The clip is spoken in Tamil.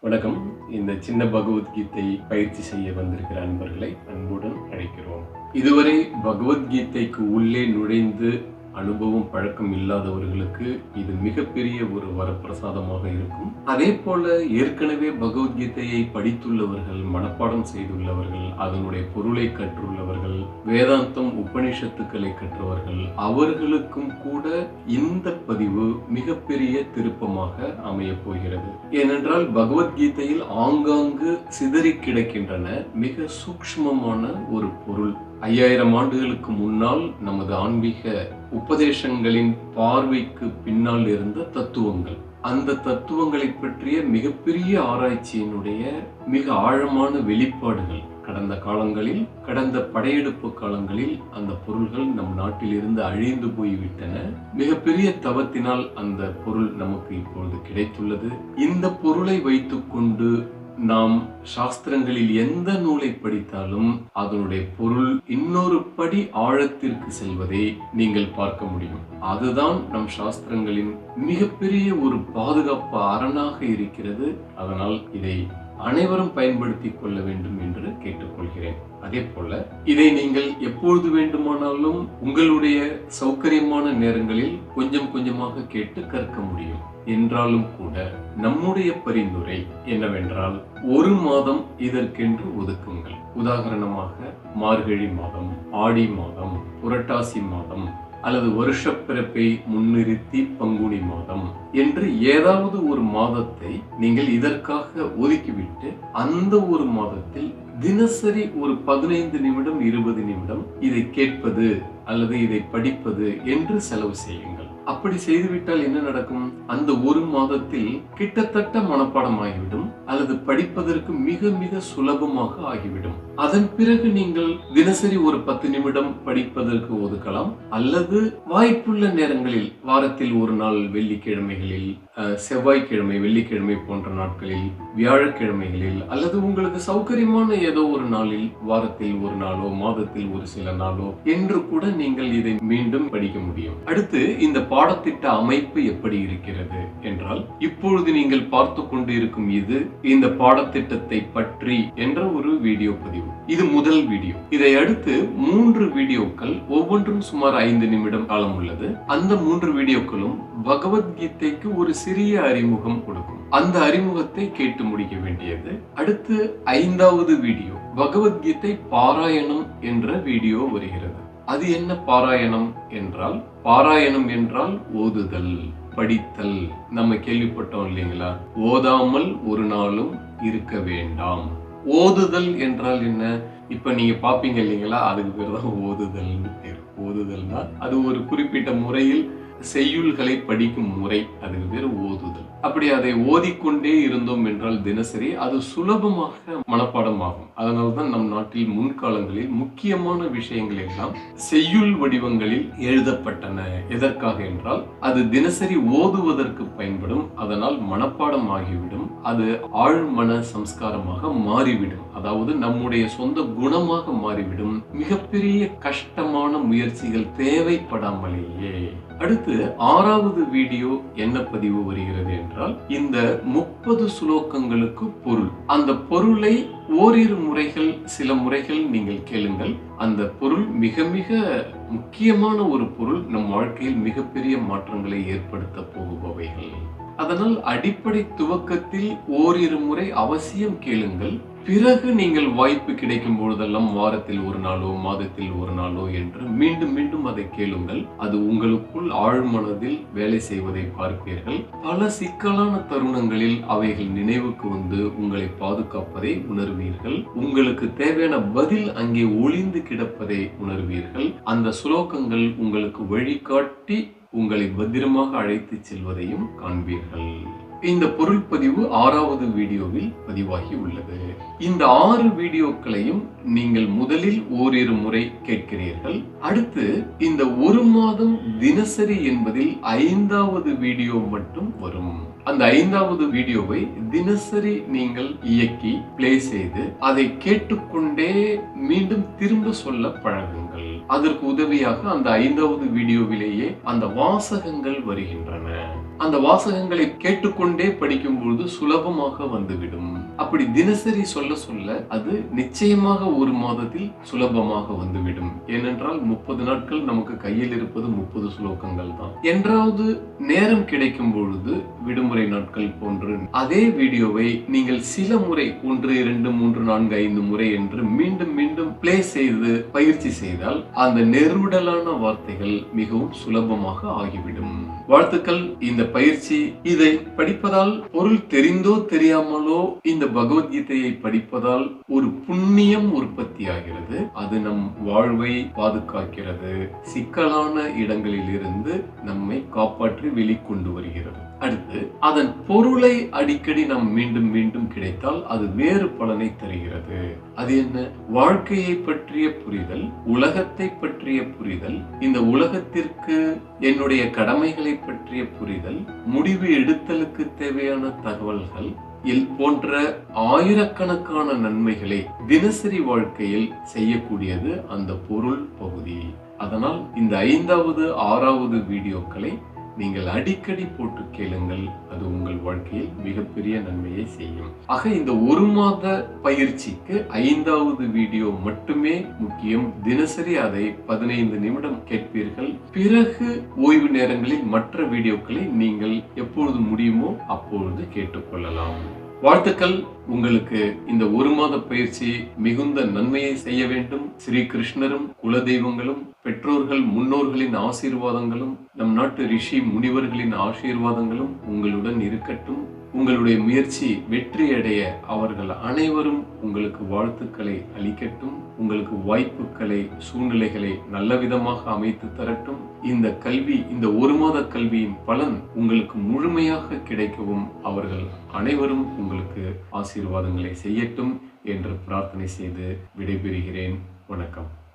வணக்கம். இந்த சின்ன பகவத்கீதை பயிற்சி செய்ய வந்திருக்கிற அன்பர்களை அன்புடன் அழைக்கிறோம். இதுவரை பகவத்கீதைக்கு உள்ளே நுழைந்து அனுபவம் பழக்கம் இல்லாதவர்களுக்கு இது மிகப்பெரிய ஒரு வரப்பிரசாதமாக இருக்கும். அதே போல ஏற்கனவே பகவத்கீதையை படித்துள்ளவர்கள் மனப்பாடம் செய்துள்ளவர்கள் அதனுடைய பொருளை கற்றுள்ளவர்கள் வேதாந்தம் உபனிஷத்துக்களை கற்றவர்கள் அவர்களுக்கும் கூட இந்த பதிவு மிகப்பெரிய திருப்பமாக அமையப் போகிறது. ஏனென்றால் பகவத்கீதையில் ஆங்காங்கு சிதறி கிடக்கின்றன மிக சூக்ஷ்மமான ஒரு பொருள். ஐயாயிரம் ஆண்டுகளுக்கு முன்னால் நமது ஆன்மீக உபதேசங்களின் பார்வைக்கு பின்னால் இருந்த தத்துவங்கள். அந்த தத்துவங்களை பற்றிய மிகப்பெரிய ஆராய்ச்சியினுடைய மிக ஆழமான வெளிப்பாடுகள். கடந்த காலங்களில் கடந்த படையெடுப்பு காலங்களில் அந்த பொருள்கள் நம் நாட்டிலிருந்து அழிந்து போய்விட்டன. மிகப்பெரிய தவத்தினால் அந்த பொருள் நமக்கு இப்பொழுது கிடைத்துள்ளது. இந்த பொருளை வைத்துக்கொண்டு நாம் சாஸ்திரங்களில் எந்த நூலை படித்தாலும் அதனுடைய பொருள் இன்னொரு படி ஆழத்திற்கு செல்வதை நீங்கள் பார்க்க முடியும். அதுதான் நம் சாஸ்திரங்களின் மிகப்பெரிய ஒரு பாதுகாப்பு அரணாக இருக்கிறது. அதனால் இதை அனைவரும் பயன்படுத்தி கொள்ள வேண்டும் என்று கேட்டுக்கொள்கிறேன். அதே போல இதை நீங்கள் எப்பொழுது வேண்டுமானாலும் உங்களுடைய சௌகரியமான நேரங்களில் கொஞ்சம் கொஞ்சமாக கேட்டு கற்க முடியும். என்றாலும் கூட நம்முடைய பரிந்துரை என்னவென்றால் ஒரு மாதம் இதற்கென்று ஒதுக்குங்கள். உதாரணமாக மார்கழி மாதம் ஆடி மாதம் புரட்டாசி மாதம் அல்லது வருஷப்பிறப்பை முன்னிறுத்தி பங்குனி மாதம் என்று ஏதாவது ஒரு மாதத்தை நீங்கள் இதற்காக ஒதுக்கிவிட்டு அந்த ஒரு மாதத்தில் தினசரி ஒரு பதினைந்து நிமிடம் இருபது நிமிடம் இதை கேட்பது அல்லது இதை படிப்பது என்று செலவு செய்யுங்கள். அப்படி செய்துவிட்டால் என்ன நடக்கும்? அந்த ஒரு மாதத்தில் கிட்டத்தட்ட மனப்பாடம் ஆகிவிடும் அல்லது படிப்பதற்கு மிக மிக சுலபமாக ஆகிவிடும். அதன் பிறகு நீங்கள் தினசரி ஒரு பத்து நிமிடம் படிப்பதற்கு ஒதுக்கலாம் அல்லது வாய்ப்புள்ள நேரங்களில் வாரத்தில் ஒரு நாள் வெள்ளிக்கிழமைகளில் செவ்வாய்க்கிழமை வெள்ளிக்கிழமை போன்ற நாட்களில் வியாழக்கிழமைகளில் அல்லது உங்களுக்கு சௌகரியமான ஏதோ ஒரு நாளில் வாரத்தில் ஒரு நாளோ மாதத்தில் ஒரு சில நாளோ என்று கூட நீங்கள் இதை மீண்டும் படிக்க முடியும். அடுத்து இந்த பாடத்திட்ட அமைப்பு எப்படி இருக்கிறது என்றால் இப்பொழுது நீங்கள் பார்த்து கொண்டு இருக்கும் இது இந்த பாடத்திட்டத்தை பற்றி என்ற ஒரு வீடியோ பதிவு. இது முதல் வீடியோ. இதை அடுத்து மூன்று வீடியோக்கள் ஒவ்வொன்றும் சுமார் ஐந்து நிமிடம் காலம் உள்ளது. அந்த மூன்று வீடியோக்களும் பகவத்கீதைக்கு ஒரு சிறிய அறிமுகம் கொடுக்கும். அந்த அறிமுகத்தை கேட்டு முடிக்க வேண்டியது. அடுத்து ஐந்தாவது வீடியோ. பகவத்கீதை பாராயணம் என்ற வீடியோ வருகிறது. அது என்ன பாராயணம் என்றால் பாராயணம் என்றால் ஓதுதல் படித்தல். நம்ம கேள்விப்பட்டோம் இல்லைங்களா? ஓதாமல் ஒரு நாளும் இருக்க வேண்டாம். ஓதுதல் என்றால் என்ன? இப்ப நீங்க பாப்பீங்க இல்லைங்களா? அதுக்கு பேர் தான் ஓதுதல்னு பேர். ஓதுதல்னா அது ஒரு குறிப்பிட்ட முறையில் செய்யுள்களை படிக்கும் முறை அதுக்கு பேர் ஓதுதல். அப்படி அதை ஓதிக்கொண்டே இருந்தோம் என்றால் தினசரி அது சுலபமாக மனப்பாடம் ஆகும் அதனால தான் நம் நாட்டில் முன்காலங்களில் முக்கியமான விஷயங்கள் எல்லாம் செய்யுள் வடிவங்களில் எழுதப்பட்டன. எதற்காக என்றால் அது தினசரி ஓதுவதற்கு பயன்படும் அதனால் மனப்பாடம் ஆகிவிடும் அது ஆழ்மன சம்ஸ்காரமாக மாறிவிடும். அதாவது நம்முடைய சொந்த குணமாக மாறிவிடும். மிகப்பெரிய கஷ்டமான முயற்சிகள் தேவைப்படாமலேயே. அடுத்து ஆறாவது வீடியோ என்ன பதிவு வருகிறது என்றால் இந்த முப்பது சுலோகங்களுக்கு பொருள். அந்த பொருளை ஓரிரு முறைகள் சில முறைகள் நீங்கள் கேளுங்கள். அந்த பொருள் மிக மிக முக்கியமான ஒரு பொருள். நம் வாழ்க்கையில் மிகப்பெரிய மாற்றங்களை ஏற்படுத்த போகுபவைகள். அதனால் அடிப்படை துவக்கத்தில் ஓரிரு முறை அவசியம் கேளுங்கள். பிறகு நீங்கள் வாய்ப்பு கிடைக்கும் பொழுதெல்லாம் வாரத்தில் ஒரு நாளோ மாதத்தில் ஒரு நாளோ என்று மீண்டும் மீண்டும் அதை கேளுங்கள். அது உங்களுக்குள் ஆழ்மனதில் வேலை செய்வதை பார்ப்பீர்கள். பல சிக்கலான தருணங்களில் அவைகள் நினைவுக்கு வந்து உங்களை பாதுகாப்பதை உணர்வீர்கள். உங்களுக்கு தேவையான பதில் அங்கே ஒளிந்து கிடப்பதை உணர்வீர்கள். அந்த சுலோகங்கள் உங்களுக்கு வழிகாட்டி உங்களை பத்திரமாக அழைத்துச் செல்வதையும் காண்பீர்கள். இந்த பொருள் பதிவு ஆறாவது வீடியோவில் பதிவாகி உள்ளது. இந்த ஆறு வீடியோக்களையும் நீங்கள் முதலில் ஓரிரு முறை கேட்கிறீர்கள். அடுத்து இந்த ஒரு மாதம் தினசரி என்பதில் ஐந்தாவது வீடியோ மட்டும் வரும். அந்த ஐந்தாவது வீடியோவை தினசரி நீங்கள் இயக்கி பிளே செய்து அதை கேட்டுக்கொண்டே மீண்டும் திரும்ப சொல்ல பழகுங்கள். அதற்கு உதவியாக அந்த ஐந்தாவது வீடியோவிலேயே அந்த வாசகங்கள் வருகின்றன. அந்த வாசகங்களை கேட்டுக்கொண்டே படிக்கும் பொழுது சுலபமாக வந்துவிடும். அப்படி தினசரி சொல்ல சொல்ல அது நிச்சயமாக ஒரு மாதத்தில் சுலபமாக வந்துவிடும். ஏனென்றால் முப்பது நாட்கள் நமக்கு கையில் இருப்பது முப்பது ஸ்லோகங்கள் தான். என்றாவது நேரம் கிடைக்கும் பொழுது விடுமுறை நாட்கள் போன்று அதே வீடியோவை நீங்கள் சில முறை ஒன்று இரண்டு மூன்று நான்கு ஐந்து முறை என்று மீண்டும் மீண்டும் பிளே செய்து பயிற்சி செய்தால் அந்த நெருடலான வார்த்தைகள் மிகவும் சுலபமாக ஆகிவிடும். வாழ்த்துக்கள். இந்த பயிற்சி இதை படிப்பதால் பொருள் தெரிந்தோ தெரியாமலோ இந்த பகவத்கீதையை படிப்பதால் ஒரு புண்ணியம் உற்பத்தியாகிறது அது நம் வாழ்வை பாதுகாக்கிறது. சிக்கலான இடங்களில் இருந்து நம்மை காப்பாற்றி வெளிக்கொண்டு வருகிறது. அடுத்து அதன் பொருளை அடிக்கடி நாம் மீண்டும் மீண்டும் கிடைத்தால் அது வேறு பலனை தருகிறது. அது என்ன? வாழ்க்கையை பற்றிய புரிதல் உலகத்தை பற்றிய புரிதல் இந்த உலகத்திற்கு என்னுடைய கடமைகளை பற்றிய புரிதல் முடிவு எடுத்தலுக்கு தேவையான தகவல்கள் இல் போன்ற ஆயிரக்கணக்கான நன்மைகளை தினசரி வாழ்க்கையில் செய்யக்கூடியது அந்த பொருள் பகுதி. அதனால் இந்த ஐந்தாவது ஆறாவது வீடியோக்களை நீங்கள் அடிக்கடி போட்டு கேளுங்கள் அது உங்கள் வாழ்க்கையில் மிகப்பெரிய நன்மையை செய்யும். ஆக இந்த ஒரு மாத பயிற்சிக்கு ஐந்தாவது வீடியோ மட்டுமே முக்கியம். தினசரி அதை பதினைந்து நிமிடம் கேட்பீர்கள். பிறகு ஓய்வு நேரங்களில் மற்ற வீடியோக்களை நீங்கள் எப்பொழுது முடியுமோ அப்பொழுது கேட்டுக்கொள்ளலாம். வாழ்த்துக்கள். உங்களுக்கு இந்த ஒரு மாத பயிற்சி மிகுந்த நன்மையை செய்ய வேண்டும். ஸ்ரீ கிருஷ்ணரும் குலதெய்வங்களும் பெற்றோர்கள் முன்னோர்களின் ஆசீர்வாதங்களும் நம் நாட்டு ரிஷி முனிவர்களின் ஆசீர்வாதங்களும் உங்களுடன் இருக்கட்டும். உங்களுடைய முயற்சி வெற்றி அடைய அவர்கள் அனைவரும் உங்களுக்கு வாழ்த்துக்களை அளிக்கட்டும். உங்களுக்கு வாய்ப்புகளை சூழ்நிலைகளை நல்ல விதமாக அமைத்து தரட்டும். இந்த கல்வி இந்த ஒரு மாத கல்வியின் பலன் உங்களுக்கு முழுமையாக கிடைக்கவும் அவர்கள் அனைவரும் உங்களுக்கு ஆசீர்வாதங்களை செய்யட்டும் என்று பிரார்த்தனை செய்து விடைபெறுகிறேன். வணக்கம்.